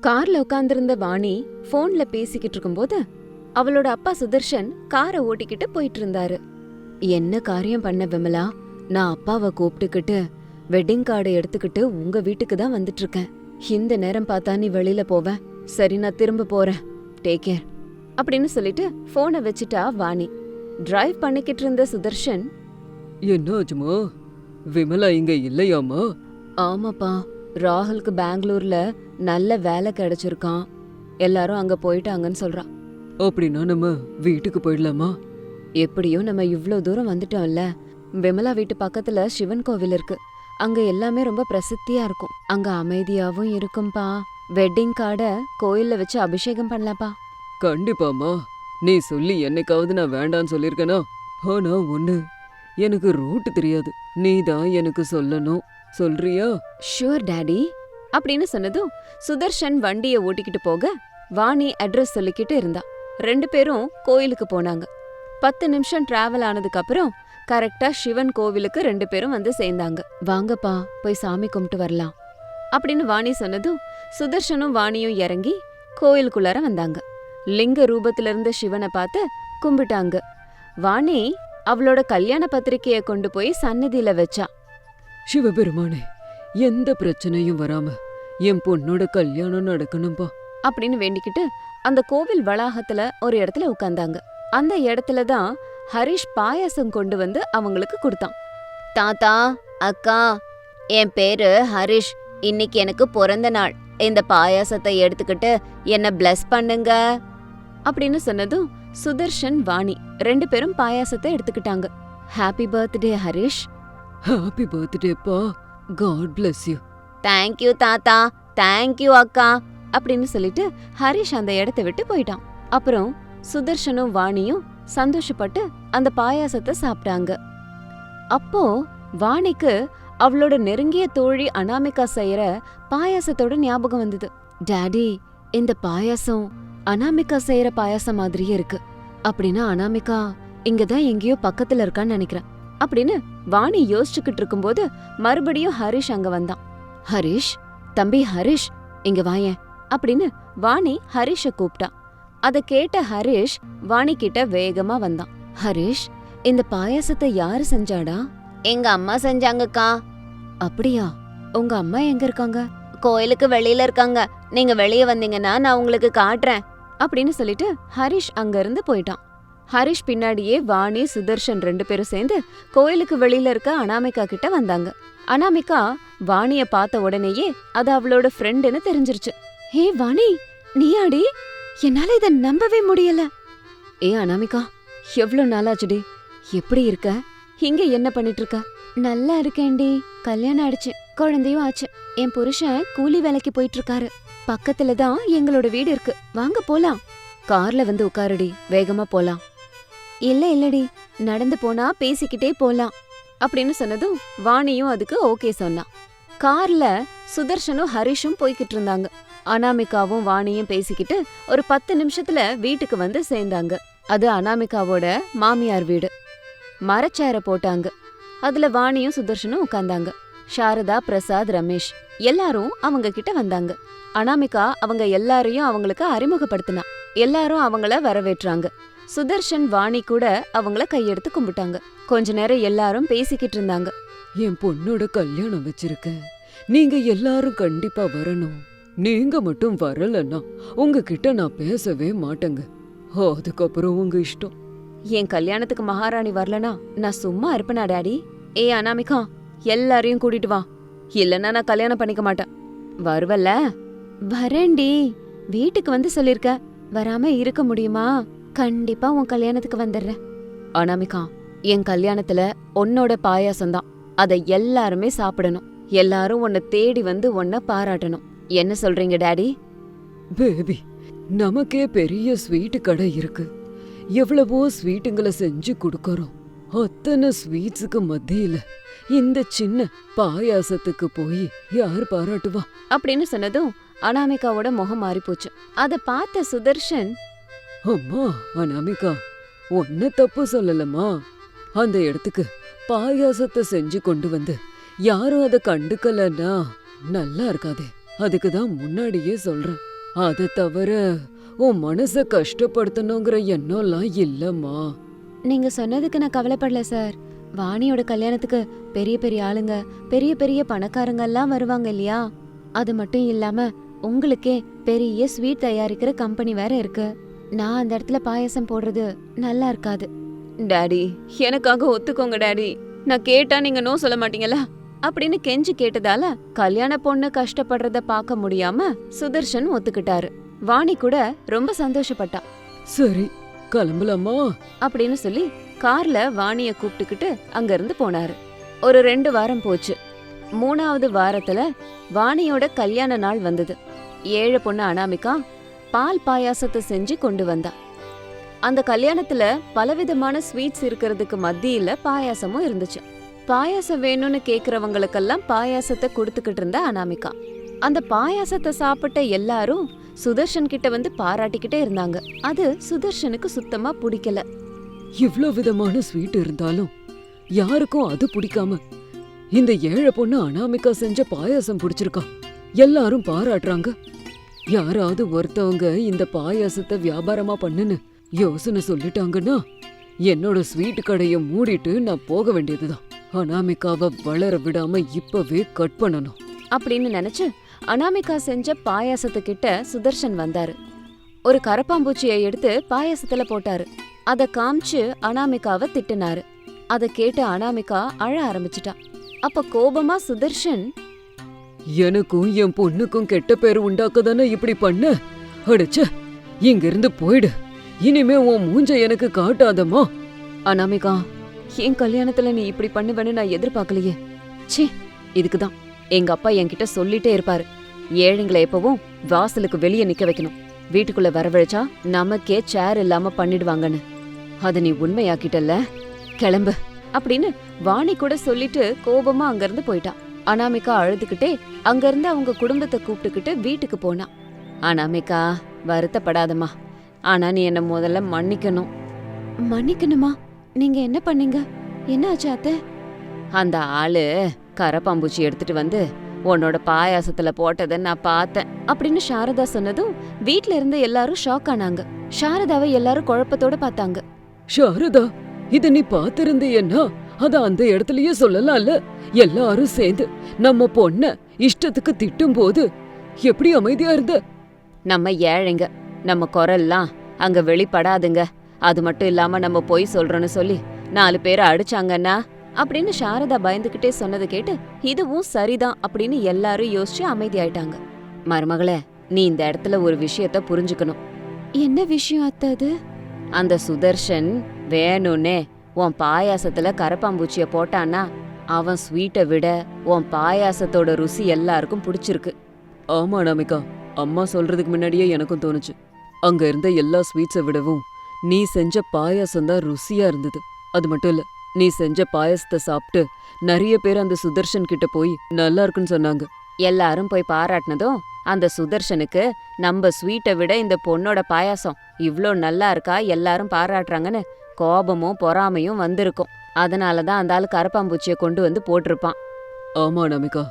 கார்ல உட்கார்ந்திருந்த வாணி போன்ல பேசிக்கிட்டு இருக்கும்போது அவளோட அப்பா சுதர்ஷன் காரை ஓட்டிக்கிட்டு போயிட்டு இருந்தாரு என்ன காரியம் பண்ண விமலா? நான் அப்பாவை கூப்பிட்டுக்கிட்டு வெட்டிங் கார்டை எடுத்துக்கிட்டு உங்க வீட்டுக்கு தான் வந்துட்டு இருக்கேன் இந்த நேரம் பார்த்தா நீ வெளியில போவ. சரி நான் திரும்ப போறேன். டேக் கேர் அப்படின்னு சொல்லிட்டு போனை வச்சுட்டா வாணி. டிரைவ் பண்ணிக்கிட்டு இருந்த சுதர்ஷன் என்னாச்சுமா விமலா இங்க இல்லையாமா? ஆமாப்பா. ராகுலுக்கு பெங்களூர்ல நல்ல வேலை கிடைச்சிருக்கான். எல்லாரும் அங்க போயிட்டாங்கன்னு சொல்றான். அப்படின்னா நம்ம வீட்டுக்கு போயிடலாமா? எப்படியோ நம்ம இவ்ளோ தூரம் வந்துட்டோம்ல. விமலா வீட்டு பக்கத்துல சிவன் கோவில் இருக்கு. அங்க எல்லாமே ரொம்ப பிரசித்தியா இருக்கும். அங்க அமைதியாவும் இருக்கும்பா. வெட்டிங் கார்டை கோயில்ல வச்சு அபிஷேகம் பண்ணலாம்ப்பா. கண்டிப்பாமா நீ சொல்லி என்னைக்காவது நான் வேண்டான்னு சொல்லியிருக்கேனா? ஆனா ஒண்ணு எனக்கு ரூட் தெரியாது. நீ தான் எனக்கு சொல்லணும். சொல்றியா? ஷூர் டாடி அப்படின்னு சொன்னதும் சுதர்ஷன் வண்டியை ஓட்டிக்கிட்டு போக வாணி அட்ரஸ் சொல்லிக்கிட்டு இருந்தா. ரெண்டு பேரும் கோயிலுக்கு போனாங்க. பத்து நிமிஷம் டிராவல் ஆனதுக்கு அப்புறம் கரெக்டா சிவன் கோவிலுக்கு ரெண்டு பேரும் வந்து சேர்ந்தாங்க. வாங்கப்பா போய் சாமி கும்பிட்டு வரலாம். அப்படின்னு வாணி சொன்னதும் சுதர்ஷனும் வாணியும் இறங்கி கோயிலுக்குள்ளார வந்தாங்க. லிங்க ரூபத்துல இருந்த சிவனை பார்த்து கும்பிட்டாங்க. வாணி அவளோட கல்யாண பத்திரிகையை கொண்டு போய் சன்னதியில வச்சா. சிவபெருமானே எந்த பிரச்சனையும் வராம என் பொண்ணோட கல்யாணம் நடக்கணும்பா அப்படின்னு வேண்டிக்கிட்டு அந்த கோவில் வளாகத்துல ஒரு இடத்துல உட்கார்ந்தாங்க அந்த இடத்துல தான் ஹரிஷ் பாயாசம் கொண்டு வந்து அவங்களுக்கு கொடுத்தான். தாத்தா அக்கா என் பேரு ஹரிஷ். இன்னைக்கு எனக்கு பிறந்த நாள். இந்த பாயாசத்தை எடுத்துக்கிட்டு என்ன பிளஸ் பண்ணுங்க. அப்படின்னு சொன்னதும் சுதர்ஷன் வாணி ரெண்டு பேரும் பாயாசத்தை எடுத்துக்கிட்டாங்க. Happy birthday Harish. Happy பர்த்டேப்பா god bless you thank you தாத்தா. தேங்க்யூ அக்கா. அப்படின்னு சொல்லிட்டு ஹரிஷ் அந்த இடத்த விட்டு போயிட்டான். அப்புறம் சுதர்ஷனும் வாணியும் சந்தோஷப்பட்டு அந்த பாயாசத்தை சாப்பிட்டாங்க. அப்போ வாணிக்கு அவளோட நெருங்கிய தோழி அனாமிகா செய்யற பாயாசத்தோட ஞாபகம் வந்தது. டாடி இந்த பாயாசம் அனாமிகா செய்யற பாயாசம் மாதிரியே இருக்கு. அப்படின்னா அனாமிகா இங்கதான் எங்கேயோ பக்கத்துல இருக்கான்னு நினைக்கிறேன். அப்படின்னு வாணி யோசிச்சுக்கிட்டு இருக்கும்போது மறுபடியும் ஹரிஷ் அங்க வந்தான். ஹரிஷ் தம்பி ஹரிஷ் இங்க வாயேன் அப்படின்னு வாணி ஹரிஷ கூப்பிட்டா. அத கேட்ட ஹரிஷ் வாணி கிட்ட வேகமா வந்தான். ஹரிஷ் இந்த பாயாசத்தை யாரு செஞ்சாடா? எங்க அம்மா செஞ்சாங்கக்கா. அப்படியா? உங்க அம்மா எங்க இருக்காங்க? கோயிலுக்கு வெளியில இருக்காங்க. நீங்க வெளிய வந்தீங்கன்னா நான் உங்களுக்கு காட்டுறேன். அப்படின்னு சொல்லிட்டு ஹரிஷ் அங்க இருந்து போயிட்டான். ஹரிஷ் பின்னாடியே வாணி சுதர்ஷன் ரெண்டு பேரும் சேர்ந்து கோயிலுக்கு வெளியில இருக்க அனாமிகா கிட்ட வந்தாங்க. அனாமிகா வாணிய பார்த்த உடனேயே அது அவளோட ஃப்ரெண்டுன்னு தெரிஞ்சிருச்சு. ஹே வாணி நீயாடி? என்னால இத நம்பவே முடியல. ஏ அனாமிகா எவ்ளோ நாளாச்சுடி எப்படி இருக்க? இங்க என்ன பண்ணிட்டு இருக்க நல்லா இருக்கேன்டி கல்யாணம் ஆயிடுச்சு குழந்தையும் ஆச்சு. என் புருஷன் கூலி வேலைக்கு போயிட்டு இருக்காரு பக்கத்துல தான் எங்களோட வீடு இருக்கு. வாங்க போலாம். கார்ல வந்து உட்காருடி. வேகமா போலாம். இல்ல இல்லடி. நடந்து போனா பேசிக்கிட்டே போலாம். அப்படின்னு சொன்னதும் வாணியும் அதுக்கு ஓகே சொன்னான். கார்ல சுதர்ஷனும் ஹரிஷும் போய்கிட்டு இருந்தாங்க. அனாமிகாவும் வாணியும் பேசிக்கிட்டு ஒரு பத்து நிமிஷத்துல வீட்டுக்கு வந்து சேர்ந்தாங்க. அது அனாமிகாவோட மாமியார் வீடு. மரச்சேர போட்டாங்க. அதுல வாணியும் சுதர்ஷனும் உட்கார்ந்தாங்க. சாரதா பிரசாத் ரமேஷ் எல்லாரும் அவங்க கிட்ட வந்தாங்க. அனாமிகா அவங்க எல்லாரையும் அவங்களுக்கு அறிமுகப்படுத்தினா எல்லாரும் அவங்கள வரவேற்றாங்க. சுதர்ஷன் வாணி கூட அவங்கள கையெடுத்து கும்பிட்டாங்க. கொஞ்ச நேரம் எல்லாரும் பேசிக்கிட்டு இருந்தாங்க. என் பொண்ணோட கல்யாணம் வச்சிருக்கேன். நீங்க எல்லாரும் கண்டிப்பா வரணும். நீங்க மட்டும் வரலன்னா உங்ககிட்ட நான் பேசவே மாட்டேங்க. அதுக்கப்புறம் உங்க இஷ்டம். என் கல்யாணத்துக்கு மகாராணி வரலனா நான் சும்மா இருப்பேனா டாடி? ஏ அனாமிகா எல்லாரையும் கூட்டிட்டு வா. இல்லனா நான் கல்யாணம் பண்ணிக்க மாட்டேன். வருவல்ல? வரேன்டி. வீட்டுக்கு வந்து சொல்லிருக்க. வராம இருக்க முடியுமா? கண்டிப்பா உன் கல்யாணத்துக்கு வந்துடுறேன். அனாமிகா என் கல்யாணத்துல உன்னோட பாயாசம் தான் அதை எல்லாருமே சாப்பிடணும். எல்லாரும் உன்னை தேடி வந்து உன்னை பாராட்டணும். என்ன சொல்றீங்க டாடி? பேபி நமக்கே பெரிய ஸ்வீட் கடை இருக்கு. எவ்வளவோ ஸ்வீட்டுங்களை செஞ்சு கொடுக்கறோம். அத்தனை ஸ்வீட்ஸுக்கு மத்தியில இந்த சின்ன பாயாசத்துக்கு போய் யார் பாராட்டுவா? அப்படின்னு சொன்னதும் அனாமிகாவோட முகம் மாறி போச்சு அத பார்த்த சுதர்ஷன் அம்மா அனாமிகா ஒன்னு தப்பு சொல்லலம்மா. அந்த இடத்துக்கு பாயாசத்தை செஞ்சு கொண்டு வந்து யாரும் அதை கண்டுக்கலன்னா நல்லா இருக்காதே. அதுக்கு தான் முன்னாடியே சொல்றேன். அதை தவிர உன் மனச கஷ்டப்படுத்தணுங்கிற எண்ணம்லாம் இல்லம்மா. நீங்க சொன்னதுக்கு நான் கவலைப்படல சார். வாணியோட கல்யாணத்துக்கு பெரிய பெரிய ஆளுங்க பெரிய பெரிய பணக்காரங்க எல்லாம் வருவாங்க இல்லையா? அது மட்டும் இல்லாம உங்களுக்கே பெரிய ஸ்வீட் தயாரிக்கிற கம்பெனி வேற இருக்கு. நான் அந்த இடத்துல பாயாசம் போடுறது நல்லா இருக்காது. டாடி எனக்காக ஒத்துக்கோங்க டாடி நான் கேட்டா நீங்க நோ சொல்ல மாட்டீங்களா அப்படின்னு கெஞ்சி கேட்டதால கல்யாண பொண்ணு கஷ்டப்படுறத பார்க்க முடியாம சுதர்ஷன் ஒத்துக்கிட்டாரு. வாணி கூட ரொம்ப சந்தோஷப்பட்டா. சரி கிளம்பலாமா? அப்படின்னு சொல்லி கார்ல வாணிய கூப்பிட்டுக்கிட்டு அங்க இருந்து போனாரு. ஒரு ரெண்டு வாரம் போச்சு. மூணாவது வாரத்துல வாணியோட கல்யாண நாள் வந்தது. ஏழை பொண்ணு அனாமிகா பால் பாயாசத்தை செஞ்சு கொண்டு வந்தா. அந்த கல்யாணத்துல பலவிதமான ஸ்வீட்ஸ் இருக்கிறதுக்கு மத்தியில பாயாசமும் இருந்துச்சு. பாயாசம் வேணும்னு கேக்குறவங்களுக்கெல்லாம் பாயாசத்தை கொடுத்துக்கிட்டு இருந்த அனாமிகா. அந்த பாயாசத்தை சாப்பிட்ட எல்லாரும் சுதர்ஷன் கிட்ட வந்து பாராட்டிக்கிட்டே இருந்தாங்க. அது சுதர்ஷனுக்கு சுத்தமா பிடிக்கல. இவ்ளோ விதமான ஸ்வீட் இருந்தாலும் யாருக்கும் அது பிடிக்காம இந்த ஏழை பொண்ணு அனாமிகா செஞ்ச பாயாசம் பிடிச்சிருக்கா. எல்லாரும் பாராட்டுறாங்க. யாராவது ஒருத்தவங்க இந்த பாயாசத்தை வியாபாரமா பண்ணுன்னு யோசனை சொல்லிட்டாங்கன்னா என்னோட ஸ்வீட் கடையை மூடிட்டு நான் போக வேண்டியதுதான். அனாமிகாவை வளர விடாம இப்பவே கட் பண்ணணும். அப்படின்னு நினைச்சு அனாமிகா செஞ்ச பாயாசத்துக்கிட்ட சுதர்ஷன் வந்தாரு. ஒரு கரப்பாம்பூச்சியை எடுத்து பாயாசத்துல போட்டாரு. அத காமிச்சு அனாமிகாவை திட்டுனாரு. அத கேட்டு அனாமிகா அழ ஆரம்பிச்சிட்டா. அப்ப கோபமா சுதர்ஷன் எனக்கும் என் பொண்ணுக்கும் கெட்ட பேர் உண்டாக்க தானே இப்படி பண்ண? அடிச்ச இங்கிருந்து போயிடு. இனிமே உன் மூஞ்ச எனக்கு காட்டாதம்மா. அனாமிகா என் கல்யாணத்துல நீ இப்படி பண்ணுவேன்னு நான் எதிர்பார்க்கலையே. ச்சீ இதுக்குதான். எங்க அப்பா என்கிட்ட சொல்லிட்டே இருப்பாரு. ஏழைங்களை எப்பவும் வாசலுக்கு வெளியே நிக்க வைக்கணும். வீட்டுக்குள்ள வரவழைச்சா நமக்கே சேர் இல்லாம பண்ணிடுவாங்கன்னு. அத நீ உண்மையாக்கிட்டல்ல? கிளம்பு. அப்படின்னு வாணி கூட சொல்லிட்டு கோபமா அங்கிருந்து போயிட்டான் அனாமிகா அழுதுகிட்டே அங்கிருந்து அவங்க குடும்பத்தை கூப்பிட்டுக்கிட்டு வீட்டுக்கு போனா. அனாமிகா வருத்தப்படாதம்மா. ஆனா நீ என்ன முதல்ல மன்னிக்கணும். மன்னிக்கணுமா? நீங்க என்ன பண்ணீங்க? என்ன ஆச்சு அத்தை? அந்த ஆளு கரப்பாம்பூச்சி எடுத்துட்டு வந்து உன்னோட பாயாசத்துல போட்டதை நான் பார்த்தேன் அப்படின்னு சாரதா சொன்னதும் வீட்ல இருந்து எல்லாரும் ஷாக் ஆனாங்க. சாரதாவை எல்லாரும் குழப்பத்தோட பார்த்தாங்க. சாரதா இத நீ பாத்திருந்தீன்னா அத அந்த இடத்துலயே சொல்லலாம்ல. எல்லாரும் சேர்ந்து நம்ம பொண்ண இஷ்டத்துக்கு திட்டும் போது எப்படி அமைதியா இருந்த? நம்ம ஏழைங்க. நம்ம குரல்லாம் அங்க வெளிப்படாதுங்க. அது மட்டும் இல்லாம நம்ம பொய் சொல்றோம்னு சொல்லி நாலு பேரை அடிச்சாங்கன்னா அப்படின்னு சாரதா பயந்துகிட்டே சொன்னதை கேட்டு இதுவும் சரிதான் அப்படின்னு எல்லாரும் யோசிச்சு அமைதியாயிட்டாங்க. மருமகளே நீ இந்த இடத்துல ஒரு விஷயத்த புரிஞ்சுக்கணும். என்ன விஷயம் அத்த அது? அந்த சுதர்ஷன் வேணும்னே உன் பாயாசத்துல கரப்பாம்பூச்சிய போட்டான்னா அவன் ஸ்வீட்டை விட உன் பாயாசத்தோட ருசி எல்லாருக்கும் பிடிச்சிருக்கு. ஆமா நாமிகா அம்மா சொல்றதுக்கு முன்னாடியே எனக்கும் தோணுச்சு. அங்க இருந்த எல்லா ஸ்வீட்ஸை விடவும் நீ செஞ்ச பாயாசம் தான் ருசியா இருந்தது. அது மட்டும் இல்ல நீ செஞ்ச பாயாசத்தை சாப்பிட்டு நிறைய பேர் அந்த சுதர்ஷன் கிட்ட போய் நல்லா இருக்குன்னு சொன்னாங்க. எல்லாரும் போய் பாராட்டினதும் அந்த சுதர்ஷனுக்கு நம்ம ஸ்வீட்டை விட இந்த பொண்ணோட பாயாசம் இவ்ளோ நல்லா இருக்கா எல்லாரும் பாராட்டுறாங்கன்னு கோபமும் பொறாமையும் வந்திருக்கும். அதனால தான் அந்த ஆளு கரப்பாம்பூச்சியை கொண்டு வந்து போட்டிருப்பான். ஆமா நமிகா.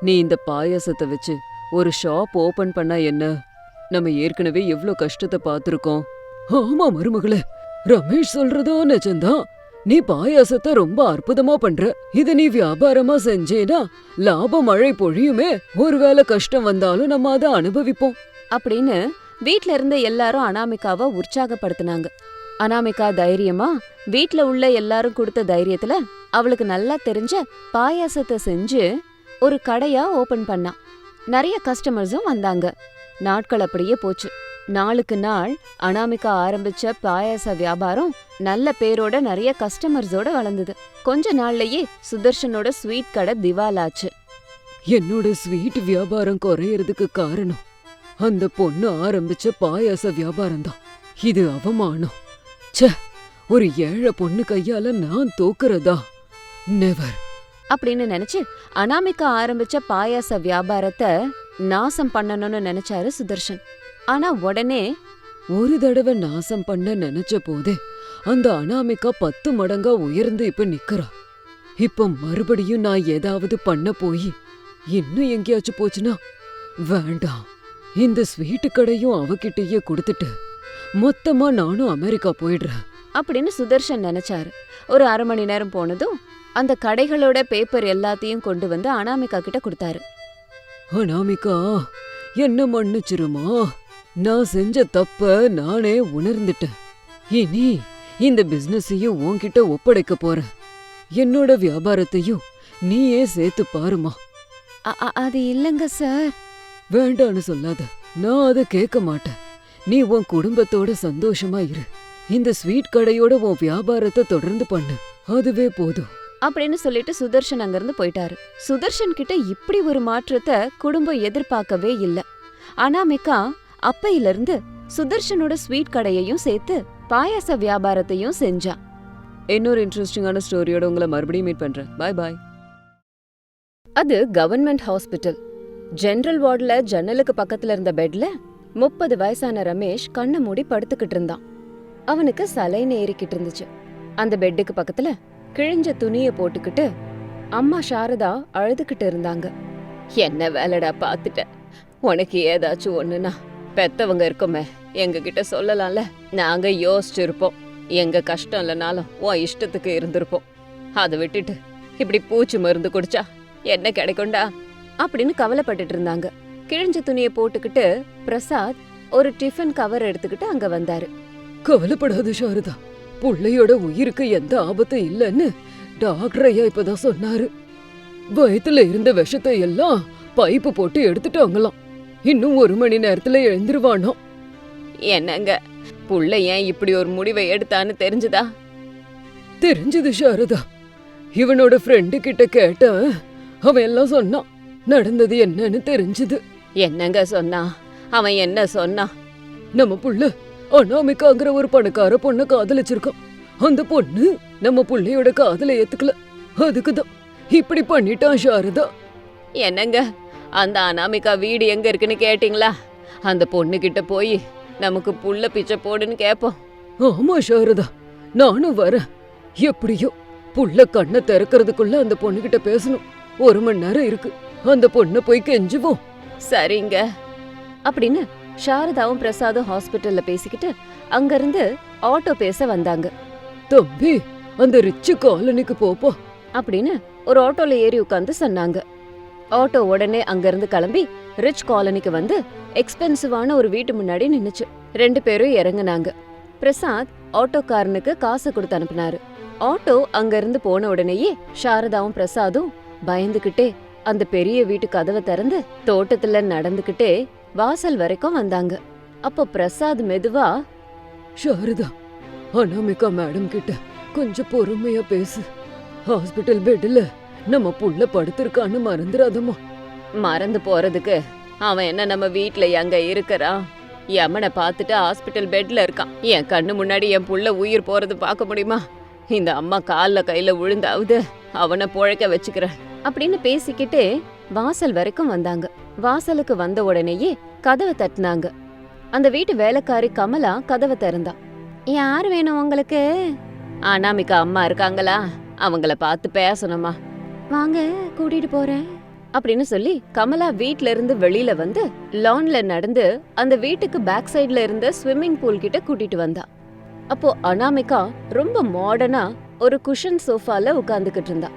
நீ இந்த பாயாசத்தை வச்சு ஒரு ஷாப் ஓபன் பண்ணா என்ன? நம்ம ஏற்கனவே எவ்ளோ கஷ்டத்தை பார்த்திருக்கோம். ஆமா மருமகளே. ரமேஷ் சொல்றதோ நிஜம்தான். நீ பாயாசத்தை ரொம்ப அற்புதமா பண்ற. இத நீ வியாபாரமா செஞ்சேனா லாப மழை பொழியுமே. ஒருவேளை கஷ்டம் வந்தாலும் நம்ம அதை அனுபவிப்போம். அப்படின்னு வீட்ல இருந்த எல்லாரும் அனாமிகாவை உற்சாகப்படுத்தினாங்க. அனாமிகா தைரியமா வீட்ல உள்ள எல்லாரும் கொடுத்த தைரியத்துல அவளுக்கு நல்லா தெரிஞ்ச பாயாசத்தை செஞ்சு ஒரு கடையா ஓபன் பண்ணா. நிறைய கஸ்டமர்ஸும் வந்தாங்க. நாட்கள் அப்படியே போச்சு. நாளுக்கு நாள் அனாமிகா ஆரம்பிச்ச பாயாச வியாபாரம் நல்ல பேரோட நிறைய கஸ்டமர்ஸோட வளர்ந்தது. கொஞ்ச நாள்லயே சுதர்ஷனோட ஸ்வீட் கடை திவாலாச்சு. என்னோட ஸ்வீட் வியாபாரம் குறையறதுக்கு காரணம் அந்த பொண்ணு ஆரம்பிச்ச பாயாச வியாபாரம் தான் இது அவமானம். ச்சே ஒரு ஏழை பொண்ணு கையால நான் தோக்குறதா? நெவர் அப்படின்னு நினைச்சு அனாமிகா ஆரம்பிச்ச பாயாச வியாபாரத்தை நாசம் பண்ணணும்னு நினைச்சாரு சுதர்ஷன். ஆனா உடனே ஒரு தடவை நாசம் பண்ண நினைச்ச போதே அந்த அனாமிகா பத்து மடங்கா உயர்ந்து இப்ப நிக்கிறா. இப்ப மறுபடியும் நான் ஏதாவது பண்ண போய் இன்னும் எங்கேயாச்சும் போச்சுன்னா வேண்டாம். இந்த ஸ்வீட்டு கடையும் அவகிட்டயே கொடுத்துட்டு மொத்தமா நானும் அமெரிக்கா போயிடுறேன். அப்படின்னு சுதர்ஷன் நினைச்சாரு. ஒரு அரை மணி நேரம் போனதும் அந்த கடைகளோட பேப்பர் எல்லாத்தையும் கொண்டு வந்து அனாமிகா கிட்ட கொடுத்தாரு. அனாமிகா என்ன மன்னிச்சிருமா? நான் செஞ்ச தப்ப நானே உணர்ந்துட்டேன். இனி இந்த பிசினஸையும் உன்கிட்ட ஒப்படைக்க போறேன். என்னோட வியாபாரத்தையும் நீயே சேர்த்து பாருமா. "அ- அ- அது இல்லைங்க சார். வேண்டான்னு சொல்லாத. நான் அதை கேட்க மாட்டேன். நீ உன் குடும்பத்தோட சந்தோஷமா இரு. இந்த ஸ்வீட் கடையோட உன் வியாபாரத்தை தொடர்ந்து பண்ணு. அதுவே போதும். அப்படின்னு சொல்லிட்டு சுதர்ஷன் அங்கிருந்து போயிட்டாரு. சுதர்ஷன் கிட்ட இப்படி ஒரு மாற்றத்தை குடும்பம் எதிர்பார்க்கவே இல்ல. அனாமிகா அப்பையில இருந்து சுதர்ஷனோட ஸ்வீட் கடையையும் சேர்த்து பாயாச வியாபாரத்தையும் செஞ்சா. இன்னொரு இன்ட்ரெஸ்டிங்கான ஸ்டோரியோட உங்களை மறுபடியும் மீட் பண்றேன். பாய் பாய் அது கவர்மெண்ட் ஹாஸ்பிட்டல் ஜெனரல் வார்டுல ஜன்னலுக்கு பக்கத்துல இருந்த பெட்ல முப்பது வயசான ரமேஷ் கண்ணை மூடி படுத்துக்கிட்டு இருந்தான். அவனுக்கு சலைன்னு ஏறிக்கிட்டு இருந்துச்சு. அந்த பெட்டுக்கு பக்கத்துல கிழிஞ்ச துணியை போட்டுக்கிட்டு அம்மா சாரதா அழுதுகிட்டு இருந்தாங்க. என்ன வேலைடா பாத்துட்ட உனக்கு ஏதாச்சும் ஒண்ணுனா பெத்தவங்க இருக்கோமே எங்க கிட்ட சொல்லலாம்ல? நாங்க யோசிச்சிருப்போம். எங்க கஷ்டம் இல்லைனாலும் உன் இஷ்டத்துக்கு இருந்திருப்போம். அதை விட்டுட்டு இப்படி பூச்சி மருந்து குடிச்சா என்ன கிடைக்கும்டா? அப்படின்னு கவலைப்பட்டுட்டு இருந்தாங்க. கிழிஞ்ச துணியை போட்டுக்கிட்டு பிரசாத் ஒரு டிஃபன் கவர் எடுத்துக்கிட்டு அங்க வந்தாரு. கவலைப்படாத சாரதா. புள்ளையோட உயிருக்கு எந்த ஆபத்தும் இல்லைன்னு டாக்டர் ஐயா இப்பதான் சொன்னாரு. வயித்துல இருந்த விஷத்தை எல்லாம் பைப்பு போட்டு எடுத்துட்டாங்களாம். இன்னும் ஒரு மணி நேரத்துல எழுந்திருவானோ? என்னங்க புள்ள ஏன் இப்படி ஒரு முடிவை எடுத்தான்னு தெரிஞ்சுதா? தெரிஞ்சது சாரதா. இவனோட ஃப்ரெண்டு கிட்ட கேட்டேன் அவன் எல்லாம் சொன்னான் நடந்தது என்னன்னு தெரிஞ்சது. என்னங்க சொன்னா? அவன் என்ன சொன்னான் நம்ம புள்ள அனாமிகாங்கிற ஒரு பணக்கார பொண்ணை காதலிச்சிருக்கான். அந்த பொண்ணு நம்ம புள்ளையோட காதலை ஏத்துக்கல. அதுக்குதான் இப்படி பண்ணிட்டான் சாரதா. என்னங்க? அந்த அனாமிகா வீடு எங்க இருக்குன்னு கேட்டிங்களா? அந்த பொண்ணு கிட்ட போய் நமக்கு புள்ள பிச்சை போடுன்னு கேட்போம். ஆமா சாரதா நானும் வரேன். எப்படியோ புள்ள கண்ணை திறக்கிறதுக்குள்ள அந்த பொண்ணுகிட்ட பேசணும். ஒரு மணி நேரம் இருக்கு. அந்த பொண்ணை போய் கெஞ்சுவோம். சரிங்க. அப்படின்னு சாரதாவும் பிரசாதும் ஹாஸ்பிட்டல்ல பேசிக்கிட்டு அங்கிருந்து ஆட்டோ பேச வந்தாங்க. தம்பி அந்த ரிச்சு காலனிக்கு போப்பா. அப்படின்னு ஒரு ஆட்டோல ஏறி உட்காந்து சொன்னாங்க. ஆட்டோ உடனே அங்கிருந்து கிளம்பி ரிச் காலனிக்கு வந்து எக்ஸ்பென்சிவான ஒரு வீட்டு முன்னாடி நின்னுச்சு. ரெண்டு பேரும் இறங்குனாங்க. பிரசாத் ஆட்டோக்காரனுக்கு காசு கொடுத்து அனுப்புனாரு. ஆட்டோ அங்கிருந்து போன உடனேயே சாரதாவும் பிரசாதும் பயந்துகிட்டே அந்த பெரிய வீட்டு கதவை திறந்து தோட்டத்துல நடந்துகிட்டே வாசல் வரைக்கும் வந்தாங்க. அப்போ பிரசாத் மெதுவா சாரதா அனாமிகா மேடம் கிட்ட கொஞ்சம் பொறுமையா பேசு. ஹாஸ்பிட்டல் பெட்ல நம்ம புள்ள படுத்திருக்கான்னு மறந்துடாதம்மா மறந்து போறதுக்கு அவன் என்ன நம்ம வீட்ல எங்க இருக்கிறான் யமனை பார்த்துட்டு ஹாஸ்பிட்டல் பெட்ல இருக்கான். என் கண்ணு முன்னாடி என் புள்ள உயிர் போறது பார்க்க முடியுமா? இந்த அம்மா கால்ல கையில விழுந்தாவது அவனை புழைக்க வச்சுக்கிறேன். அப்படின்னு பேசிக்கிட்டே வாசல் வரைக்கும் வந்தாங்க. வாசலுக்கு வந்த உடனேயே கதவை தட்டினாங்க. அந்த வீட்டு வேலைக்காரி கமலா கதவை திறந்தா. யார் வேணும் உங்களுக்கு? அனாமிகா அம்மா இருக்காங்களா? அவங்கள பார்த்து பேசணுமா. வாங்க கூட்டிட்டு போறேன். அப்படின்னு சொல்லி கமலா வீட்ல இருந்து வெளியில வந்து லான்ல நடந்து அந்த வீட்டுக்கு பேக் சைடுல இருந்த ஸ்விம்மிங் பூல் கிட்ட கூட்டிட்டு வந்தா. அப்போ அனாமிகா ரொம்ப மாடர்னா ஒரு குஷன் சோஃபால உட்கார்ந்துகிட்டு இருந்தா.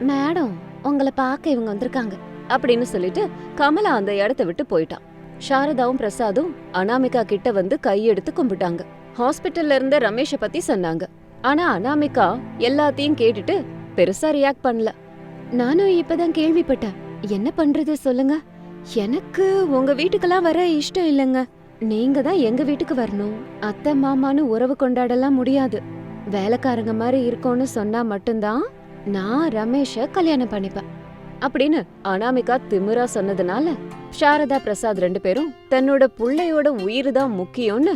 மேடம் உங்களை பார்க்க இவங்க வந்திருக்காங்க. அப்படின்னு சொல்லிட்டு கமலா அந்த இடத்த விட்டு போயிட்டான் சாரதாவும் பிரசாதும் அனாமிகா கிட்ட வந்து கையெடுத்து கும்பிட்டாங்க. ஹாஸ்பிட்டல்ல இருந்த ரமேஷ பத்தி சொன்னாங்க. ஆனா அனாமிகா எல்லாத்தையும் கேட்டுட்டு பெருசா ரியாக்ட் பண்ணல. நானும் இப்பதான் கேள்விப்பட்டேன். என்ன பண்றது சொல்லுங்க. எனக்கு உங்க வீட்டுக்கெல்லாம் வர இஷ்டம் இல்லைங்க. நீங்க தான் எங்க வீட்டுக்கு வரணும். அத்தை மாமான்னு உறவு கொண்டாடலாம் முடியாது. வேலைக்காரங்க மாதிரி இருக்கோன்னு சொன்னா மட்டும்தான் நான் ரமேஷ கல்யாணம் பண்ணிப்பேன். அப்படின்னு அனாமிகா திமிரா சொன்னதுனால சாரதா பிரசாத் ரெண்டு பேரும் தன்னோட புள்ளையோட உயிர் தான் முக்கியம்னு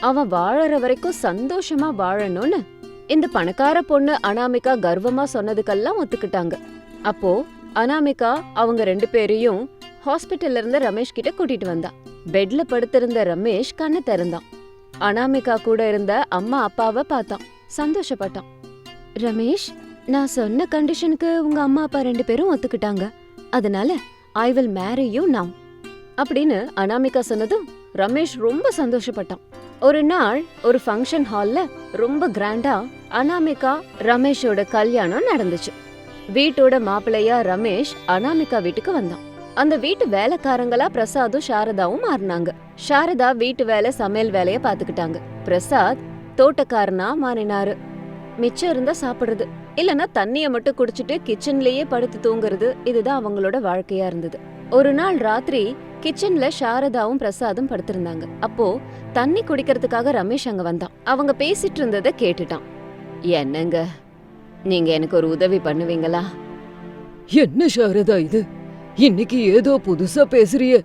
அவன் வாழற வரைக்கும் சந்தோஷமா வாழணும்னு இந்த பணக்கார பொண்ணு அனாமிகா கர்வமா சொன்னதுக்கெல்லாம் ஒத்துக்கிட்டாங்க. அப்போ அனாமிகா அவங்க ரெண்டு பேரையும் ஹாஸ்பிட்டல்ல இருந்து ரமேஷ் கிட்ட கூட்டிட்டு வந்தா. பெட்ல படுத்திருந்த ரமேஷ் கண்ணை திறந்தான். அனாமிகா கூட இருந்த அம்மா அப்பாவை பார்த்தான். சந்தோஷப்பட்டான். ரமேஷ் நான் சொன்ன கண்டிஷனுக்கு உங்க அம்மா அப்பா ரெண்டு பேரும் ஒத்துக்கிட்டாங்க. அதனால I will marry you now அப்படின்னு அனாமிகா சொன்னதும் ரமேஷ் ரொம்ப சந்தோஷப்பட்டான். ஒரு நாள் ஒரு ஃபங்க்ஷன் ஹால்ல ரொம்ப கிராண்டா அனாமிகா ரமேஷோட கல்யாணம் நடந்துச்சு. வீட்டோட மாப்பிள்ளையா ரமேஷ் அனாமிகா வீட்டுக்கு வந்தான். அந்த வீட்டு வேலைக்காரங்களா பிரசாதும் சாரதாவும் மாறினாங்க. சாரதா வீட்டு வேலை சமையல் வேலைய பாத்துக்கிட்டாங்க. பிரசாத் தோட்டக்காரனா மாறினாரு. மிச்சம் இருந்தா சாப்பிடுறது. இல்லனா தண்ணிய மட்டும் குடிச்சிட்டு கிச்சன்லயே படுத்து தூங்குறது இதுதான் அவங்களோட வாழ்க்கையா இருந்தது. ஒரு நாள் ராத்திரி கிச்சன்ல சாரதாவும் பிரசாதும் படுத்திருந்தாங்க. அப்போ தண்ணி குடிக்கிறதுக்காக ரமேஷ் அங்க வந்தான். அவங்க பேசிட்டு இருந்ததை கேட்டுட்டான். என்னங்க? நீங்க எனக்கு ஒரு உதவி பண்ணுவீங்களா? என்ன சாரதா இது? இன்னைக்கு ஏதோ புதுசா பேசுறியே.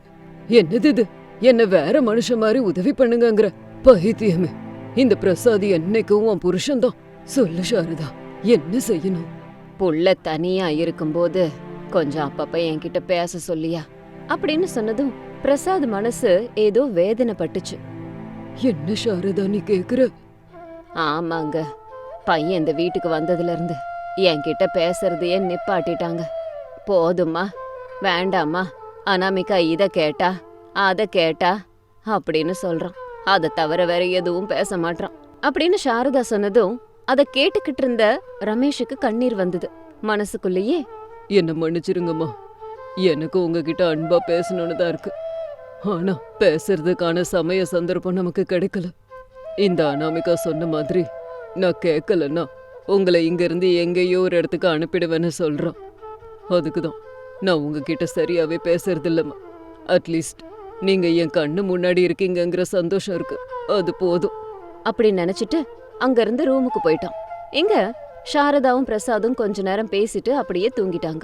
என்னது இது? என்ன வேற மனுஷன் மாதிரி உதவி பண்ணுங்கங்கிற பைத்தியமே. இந்த பிரசாத் என்னைக்கும் உன் புருஷன்தான். சொல்லு சாரதா என்ன செய்யணும்? புள்ள தனியா இருக்கும்போது கொஞ்சம் அப்பப்ப என்கிட்ட பேச சொல்லியா? அப்படின்னு சொன்னதும் பிரசாத் மனசு ஏதோ வேதனைப்பட்டுச்சு என்ன சாரதா நீ கேக்குற? ஆமாங்க பையன் இந்த வீட்டுக்கு வந்ததுல இருந்து என்கிட்ட பேசுறதையே நிப்பாட்டிட்டாங்க. போதுமா? வேண்டாமா அனாமிகா இத கேட்டா அத கேட்டா அப்படின்னு சொல்றான். அதை தவிர வேற எதுவும் பேச மாட்றான். அப்படின்னு சாரதா சொன்னதும் அத கேட்டுக்கிட்டு இருந்த ரமேஷுக்கு கண்ணீர் வந்தது. மனசுக்குள்ளேயே என்ன மன்னிச்சிருங்கம்மா. எனக்கு உங்ககிட்ட அன்பா பேசணும்னு தான் இருக்கு. ஆனா பேசுறதுக்கான சமய சந்தர்ப்பம் நமக்கு கிடைக்கல. இந்த அனாமிகா சொன்ன மாதிரி நான் கேட்கலன்னா உங்களை இங்கிருந்து எங்கேயோ ஒரு இடத்துக்கு அனுப்பிடுவேன்னு சொல்றான். அதுக்கு தான் நான் உங்ககிட்ட சரியாவே பேசுறதில்லம்மா. அட்லீஸ்ட் நீங்க என் கண்ணு முன்னாடி இருக்கீங்கங்கிற சந்தோஷம் இருக்கு. அது போதும். அப்படி நினைச்சிட்டு அங்கிருந்து ரூமுக்கு போயிட்டான். இங்க சாரதாவும் பிரசாதும் கொஞ்ச நேரம் பேசிட்டு அப்படியே தூங்கிட்டாங்க.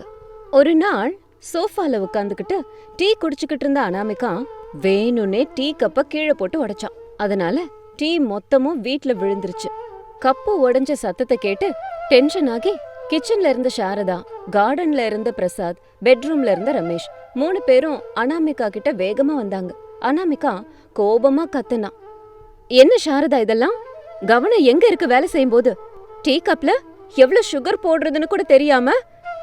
ஒரு நாள் சோஃபால உட்காந்துக்கிட்டு டீ குடிச்சுக்கிட்டு இருந்த அனாமிகா வேணும்னே டீ கப்ப கீழே போட்டு உடைச்சான். அதனால டீ மொத்தமும் வீட்ல விழுந்துருச்சு. கப்பு உடைஞ்ச சத்தத்தை கேட்டு டென்ஷன் ஆகி கிச்சன்ல இருந்த சாரதா கார்டன்ல இருந்த பிரசாத் பெட்ரூம்ல இருந்த ரமேஷ் மூணு பேரும் அனாமிகா கிட்ட வேகமா வந்தாங்க. அனாமிகா கோபமா கத்துனா என்ன சாரதா இதெல்லாம்? கவனம் எங்க இருக்கு வேலை செய்யும் போது டீ கப்ல எவ்வளவு சுகர் போடுறதுன்னு கூட தெரியாம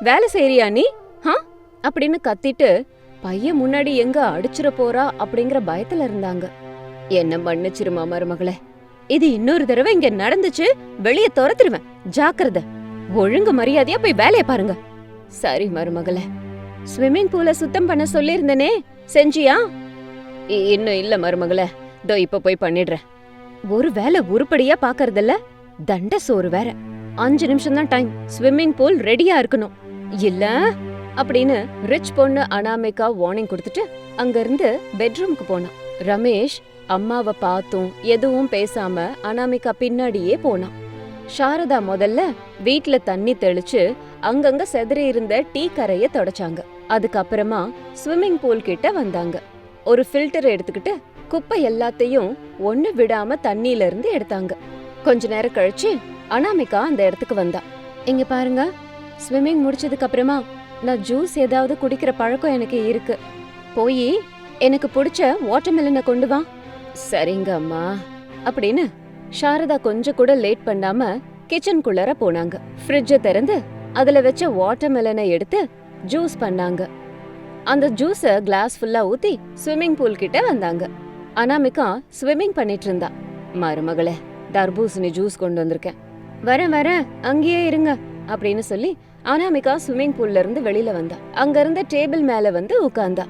வேலை செய்யறியா நீ? ஹா? அப்படின்னு கத்திட்டு பையன் முன்னாடி எங்க அடிச்சிட போறா? அப்படிங்கிற பயத்துல இருந்தாங்க. என்ன மன்னிச்சிருமா மருமகளே? இது இன்னொரு தடவை இங்க நடந்துச்சு. வெளிய துரத்துருவேன். ஜாக்கிரதை. ஒழுங்கு மரியாதையா போய் வேலைய பாருங்க. சரி மருமகளே. ஸ்விம்மிங் பூல சுத்தம் பண்ண சொல்லியிருந்தனே செஞ்சியா? இன்னும் இல்ல மருமகளே. இதோ இப்ப போய் பண்ணிடுறேன். ஒரு வேலை உருப்படியா பாக்குறதில்ல தண்ட சோறு வேற. அஞ்சு நிமிஷம் தான் டைம். ஸ்விம்மிங் பூல் ரெடியா இருக்கணும். இல்ல அப்படின்னு ரிச் பொண்ணு அனாமிகா வார்னிங் கொடுத்துட்டு அங்க இருந்து பெட்ரூம்க்கு போனான். ரமேஷ் அம்மாவை பார்த்தும் எதுவும் பேசாம அனாமிகா பின்னாடியே போனான். சாரதா முதல்ல வீட்ல தண்ணி தெளிச்சு அங்கங்க செதறி இருந்த டீ கரைய தொடச்சாங்க. அதுக்கப்புறமா ஸ்விம்மிங் பூல் கிட்ட வந்தாங்க. ஒரு ஃபில்டர் எடுத்துக்கிட்டு குப்பை எல்லாத்தையும் ஒண்ணு விடாம தண்ணியில இருந்து எடுத்தாங்க. கொஞ்ச நேரம் கழிச்சு அனாமிகா அந்த இடத்துக்கு வந்தா. இங்க பாருங்க ஸ்விம்மிங் முடிச்சதுக்கு அப்புறமா நான் ஜூஸ் ஏதாவது குடிக்கிற பழக்கம் எனக்கு இருக்கு. போய் எனக்கு பிடிச்ச வாட்டர்மெலனை கொண்டு வா. சரிங்க அம்மா அப்படின்னு சாரதா கொஞ்சம் கூட லேட் பண்ணாம கிச்சனுக்குள்ளார போனாங்க. ஃப்ரிட்ஜ திறந்து அதுல வச்ச வாட்டர்மெலனை எடுத்து ஜூஸ் பண்ணாங்க. அந்த ஜூஸ கிளாஸ் ஃபுல்லா ஊத்தி ஸ்விம்மிங் பூல் கிட்ட வந்தாங்க. அனாமிகா ஸ்விம்மிங் பண்ணிட்டு இருந்தா. மருமகளே தர்பூசணி ஜூஸ் கொண்டு வந்திருக்கேன். வரேன் வரேன். அங்கேயே இருங்க அப்படின்னு சொல்லி அனாமிகா ஸ்விம்மிங் பூல்ல இருந்து வெளியில வந்தா. அங்க இருந்த டேபிள் மேல வந்து உட்கார்ந்தா.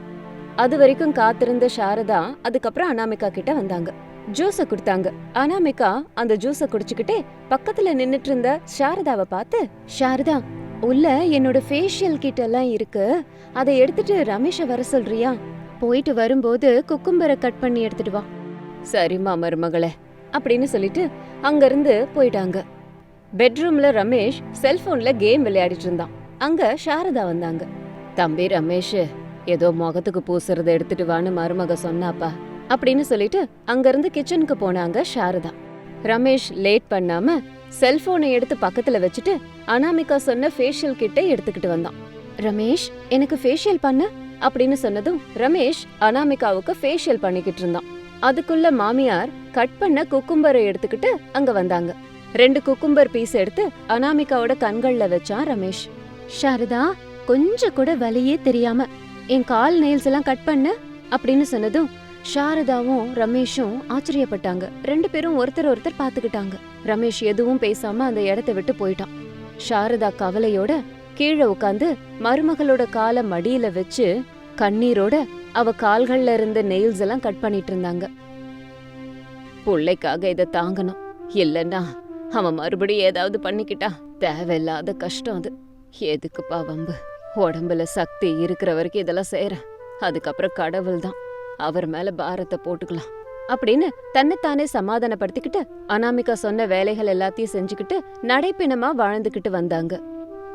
அது வரைக்கும் காத்திருந்த சாரதா அதுக்கப்புறம் அனாமிகா கிட்ட வந்தாங்க. ஜூஸ கொடுத்தாங்க. அனாமிகா அந்த ஜூஸ குடிச்சுக்கிட்டே பக்கத்துல நின்னுட்டு இருந்த சாரதாவை பார்த்து சாரதா உள்ள என்னோட ஃபேஷியல் கிட் எல்லாம் இருக்கு. அதை எடுத்துட்டு ரமேஷ வர சொல்றியா? போயிட்டு வரும்போது குக்கும்பரை கட் பண்ணி எடுத்துட்டு வா. சரிம்மா மருமகளே அப்படின்னு சொல்லிட்டு அங்கிருந்து போயிட்டாங்க. பெட்ரூம்ல ரமேஷ் செல்போன்ல கேம் விளையாடிட்டு இருந்தான். அங்க சாரதா வந்தாங்க. தம்பி ரமேஷ் ஏதோ முகத்துக்கு பூசுறத எடுத்துட்டு வான்னு மருமக சொன்னாப்பா. அப்படின்னு சொல்லிட்டு அங்கிருந்து கிச்சனுக்கு போனாங்க சாரதா. ரமேஷ் லேட் பண்ணாம செல்போனை எடுத்து பக்கத்துல வச்சுட்டு அனாமிகா சொன்ன ஃபேஷியல் கிட்ட எடுத்துக்கிட்டு வந்தான். ரமேஷ் எனக்கு ஃபேஷியல் பண்ணு அப்படின்னு சொன்னதும் ரமேஷ் அனாமிகாவுக்கு ஃபேஷியல் பண்ணிக்கிட்டு இருந்தான். அதுக்குள்ள மாமியார் கட் பண்ண குக்கும்பரை எடுத்துக்கிட்டு அங்க வந்தாங்க. ரெண்டு குக்கும்பர் பீஸ் எடுத்து அனாமிகாவோட கண்கள்ல வச்சான் ரமேஷ். சாரதா கொஞ்சம் கூட வலியே தெரியாம என் கால் நெயில்ஸ் எல்லாம் கட் பண்ணு அப்படின்னு சொன்னதும் சாரதாவும் ரமேஷும் ஆச்சரியப்பட்டாங்க. ரெண்டு பேரும் ஒருத்தர் ஒருத்தர் பாத்துக்கிட்டாங்க ரமேஷ் எதுவும் பேசாம அந்த இடத்த விட்டு போயிட்டான். சாரதா கவலையோட கீழே உட்காந்து மருமகளோட காலை மடியில வச்சு கண்ணீரோட அவ கால்கள்ல இருந்த நெயில்ஸ் எல்லாம் கட் பண்ணிட்டு இருந்தாங்க. புள்ளைக்காக இதை தாங்கணும். இல்லன்னா அவன் மறுபடியும் ஏதாவது பண்ணிக்கிட்டா தேவையில்லாத கஷ்டம் அது. எதுக்குப்பா வம்பு? உடம்புல சக்தி இருக்கிற வரைக்கும் இதெல்லாம் செய்யறேன் அதுக்கப்புறம் கடவுள் தான் அவர் மேல பாரத்தை போட்டுக்கலாம் அப்படின்னு தன்னைத்தானே சமாதானப்படுத்திக்கிட்டு அனாமிகா சொன்ன வேலைகள் எல்லாத்தையும் செஞ்சுக்கிட்டு நடைப்பிணமா வாழ்ந்துகிட்டு வந்தாங்க.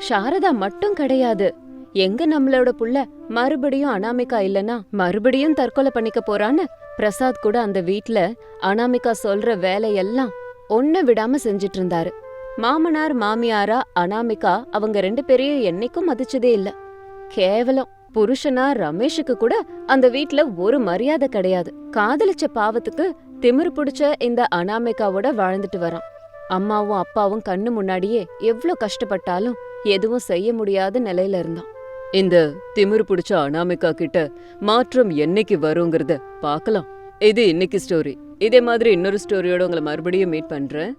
சாரதா மட்டும் கிடையாது. எங்க நம்மளோட புள்ள மறுபடியும் அனாமிகா இல்லனா மறுபடியும் தற்கொலை பண்ணிக்க போறான்னு பிரசாத் கூட அந்த வீட்ல அனாமிகா சொல்ற வேலையெல்லாம் ஒன்ன விடாம செஞ்சிட்டு இருந்தாரு மாமனார் மாமியாரா அனாமிகா அவங்க ரெண்டு பேரையும் என்னைக்கும் மதிச்சதே இல்ல. கேவலம். புருஷனா ரமேஷுக்கு கூட அந்த வீட்ல ஒரு மரியாதை கிடையாது. காதலிச்ச பாவத்துக்கு திமிரு பிடிச்ச இந்த அனாமிகாவோட வாழ்ந்துட்டு வரான். அம்மாவும் அப்பாவும் கண்ணு முன்னாடியே எவ்ளோ கஷ்டப்பட்டாலும் எதுவும் செய்ய முடியாத நிலையில இருந்தான். இந்த திமிரு பிடிச்ச அனாமிகா கிட்ட மாற்றம் என்னைக்கு வருங்கிறத பார்க்கலாம். இது இன்னைக்கு ஸ்டோரி இதே மாதிரி இன்னொரு ஸ்டோரியோட உங்களை மறுபடியும் மீட் பண்றேன்.